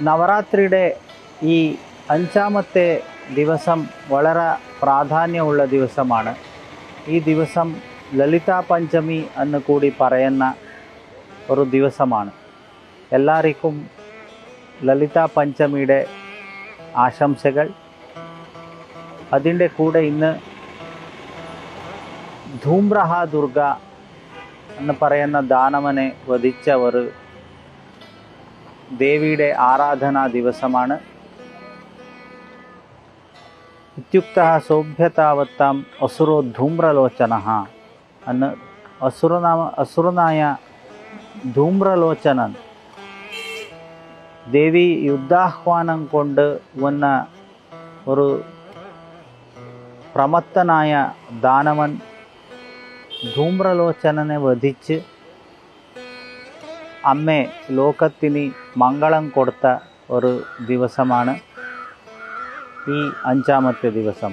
നവരാത്രിയുടെ ഈ അഞ്ചാമത്തെ ദിവസം വളരെ പ്രാധാന്യമുള്ള ദിവസമാണ്. ഈ ദിവസം ലളിതാ പഞ്ചമി എന്ന് കൂടി പറയുന്ന ഒരു ദിവസമാണ്. എല്ലാവർക്കും ലളിതാ പഞ്ചമിയുടെ ആശംസകൾ. അതിന്റെ കൂടെ ഇന്ന് ധൂമ്രഹ ദുർഗ എന്ന് പറയുന്ന ദാനവനെ വധിച്ച ഒരു ദേവിയുടെ ആരാധനാ ദിവസമാണ്. ഇത്യുക്ത സൗഭ്യതാവത്താം അസുരോ ധൂമ്രലോചന അന്ന് അസുരനാമ അസുരനായ ധൂമ്രലോചനൻ. ദേവി യുദ്ധാഹ്വാനം കൊണ്ട് വന്ന ഒരു പ്രമത്തനായ ദാനവൻ ധൂമ്രലോചനനെ വധിച്ച് അമ്മേ ലോകത്തിന് മംഗളം കൊടുത്ത ഒരു ദിവസമാണ് ഈ അഞ്ചാമത്തെ ദിവസം.